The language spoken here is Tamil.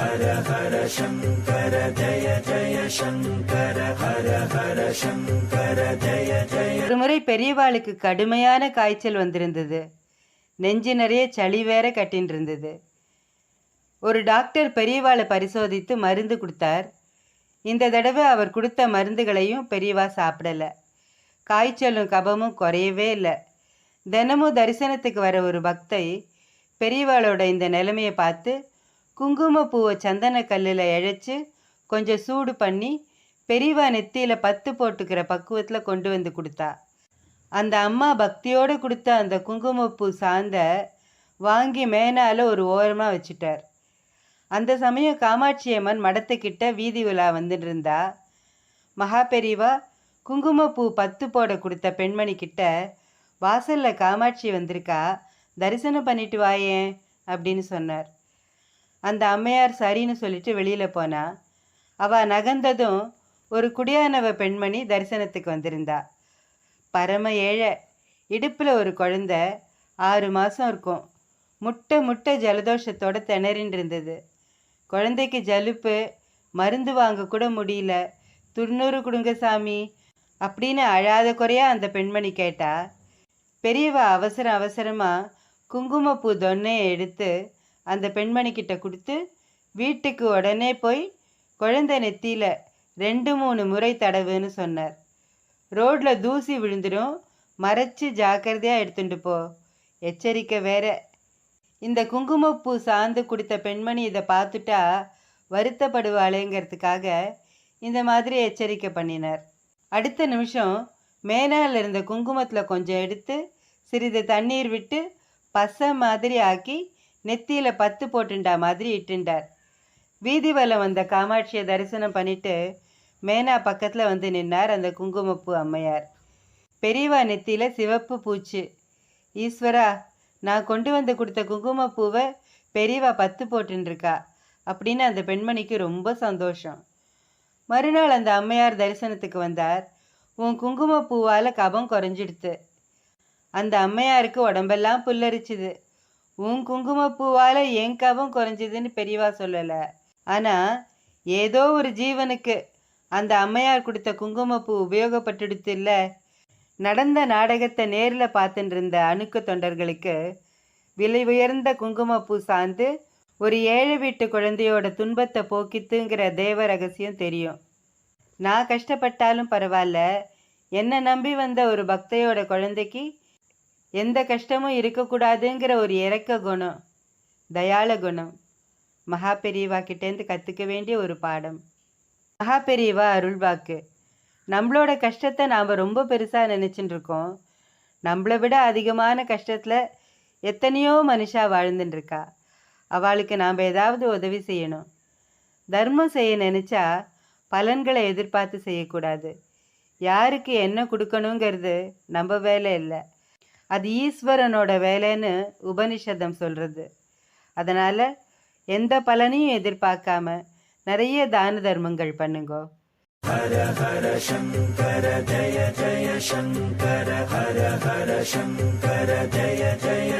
ஹர ஹர சங்கர ஜய ஜய சங்கர ஹர ஹர சங்கர ஜய ஜய ஒரு முறை பெரியவாளுக்கு கடுமையான காய்ச்சல் வந்திருந்தது. நெஞ்சு நிறைய சளி வேற கட்டின்னு இருந்தது ஒரு டாக்டர் பெரியவாளை பரிசோதித்து மருந்து கொடுத்தார். இந்த தடவை அவர் கொடுத்த மருந்துகளையும் பெரியவா சாப்பிடல. காய்ச்சலும் கபமும் குறையவே இல்லை. தினமும் தரிசனத்துக்கு வர ஒரு பக்தை பெரியவாளோட இந்த நிலைமையை பார்த்து குங்குமப்பூவை சந்தன கல்லில் இழைச்சி கொஞ்சம் சூடு பண்ணி பெரியவா நெத்தியில் பத்து போட்டுக்கிற பக்குவத்தில் கொண்டு வந்து கொடுத்தா. அந்த அம்மா பக்தியோடு கொடுத்த அந்த குங்குமப்பூ சாந்த வாங்கி மேனால ஒரு ஓரமாக வச்சுட்டார். அந்த சமயம் காமாட்சி அம்மன் மடத்துக்கிட்ட வீதி உலா வந்துட்டு இருந்தா மகா பெரியவா குங்குமப்பூ பத்து போட கொடுத்த பெண்மணி கிட்ட காமாட்சி வந்திருக்கா தரிசனம் பண்ணிட்டு வாயேன் அப்படின்னு சொன்னார். அந்த அம்மையார் சரின்னு சொல்லிட்டு வெளியில் போனா. அவள் நகர்ந்ததும் ஒரு குடியானவ பெண்மணி தரிசனத்துக்கு வந்திருந்தா. பரம ஏழை இடுப்பில் ஒரு குழந்தை ஆறு மாதம் இருக்கும். முட்டை முட்டை ஜலதோஷத்தோட திணறின்னு இருந்தது. குழந்தைக்கு ஜலுப்பு மருந்து வாங்க கூட முடியல. துண்ணூறு கொடுங்க சாமி அப்படின்னு அழாத குறையா அந்த பெண்மணி கேட்டா. பெரியவ அவசர அவசரமாக குங்குமப்பூ தொன்னையை எடுத்து அந்த பெண்மணிக்கிட்ட கொடுத்து வீட்டுக்கு உடனே போய் குழந்தை நெத்தியில் ரெண்டு மூணு முறை தடவுன்னு சொன்னார். ரோட்டில் தூசி விழுந்துடும் மறைச்சு ஜாக்கிரதையாக எடுத்துட்டு போ. எச்சரிக்கை வேற. இந்த குங்குமப்பூ சார்ந்து கொடுத்த பெண்மணி இதை பார்த்துட்டா வருத்தப்படுவாளேங்கிறதுக்காக இந்த மாதிரி எச்சரிக்கை பண்ணினார். அடுத்த நிமிஷம் மேனால் இருந்த குங்குமத்தில் கொஞ்சம் எடுத்து சிறிது தண்ணீர் விட்டு பசை மாதிரி ஆக்கி நெத்தியில் பத்து போட்டுண்டா மாதிரி இட்டுண்டார். வீதி வலம் வந்த காமாட்சியை தரிசனம் பண்ணிட்டு மேனா பக்கத்தில் வந்து நின்னார் அந்த குங்குமப்பூ அம்மையார். பெரியவா நெத்தியில் சிவப்பு பூச்சு. ஈஸ்வரா நான் கொண்டு வந்து கொடுத்த குங்குமப்பூவை பெரியவா பத்து போட்டுருக்கா அப்படின்னு அந்த பெண்மணிக்கு ரொம்ப சந்தோஷம். மறுநாள் அந்த அம்மையார் தரிசனத்துக்கு வந்தார். உன் குங்குமப்பூவால் கபம் குறைஞ்சிடுத்து. அந்த அம்மையாருக்கு உடம்பெல்லாம் புல்லரிச்சுது. உன் குங்குமப்பூவால் என் கபம் குறைஞ்சிதுன்னு பெரியவா சொல்லலை. ஆனால் ஏதோ ஒரு ஜீவனுக்கு அந்த அம்மையார் கொடுத்த குங்குமப்பூ உபயோகப்பட்டுடுத்து இல்லை நடந்த நாடகத்தை நேரில் பார்த்துட்டு இருந்த அணுக்க தொண்டர்களுக்கு விலை உயர்ந்த குங்குமப்பூ சார்ந்து ஒரு ஏழை வீட்டு குழந்தையோட துன்பத்தை போக்கித்துங்கிற தேவ ரகசியம் தெரியும். நான் கஷ்டப்பட்டாலும் பரவாயில்ல என்னை நம்பி வந்த ஒரு பக்தையோட குழந்தைக்கு எந்த கஷ்டமும் இருக்கக்கூடாதுங்கிற ஒரு இரக்க குணம் தயாள குணம். மகா பெரியவா கிட்டேருந்து கற்றுக்க வேண்டிய ஒரு பாடம். மகா பெரியவா அருள்வாக்கு. நம்மளோட கஷ்டத்தை நாம் ரொம்ப பெருசாக நினச்சிட்டு இருக்கோம் நம்மளை விட அதிகமான கஷ்டத்தில் எத்தனையோ மனுஷா வாழ்ந்துட்டுருக்கா. அவளுக்கு நாம் ஏதாவது உதவி செய்யணும். தர்மம் செய்ய நினச்சா பலன்களை எதிர்பார்த்து செய்யக்கூடாது. யாருக்கு என்ன கொடுக்கணுங்கிறது நம்ம வேலை இல்லை. அது ஈஸ்வரனோட வேலைன்னு உபனிஷதம் சொல்கிறது அதனால் எந்த பலனையும் எதிர்பார்க்காம நிறைய தான தர்மங்கள் பண்ணுங்கோ. ஹர ஹர சங்கர ஜய ஜய சங்கர ஹர ஹர சங்கர ஜய ஜய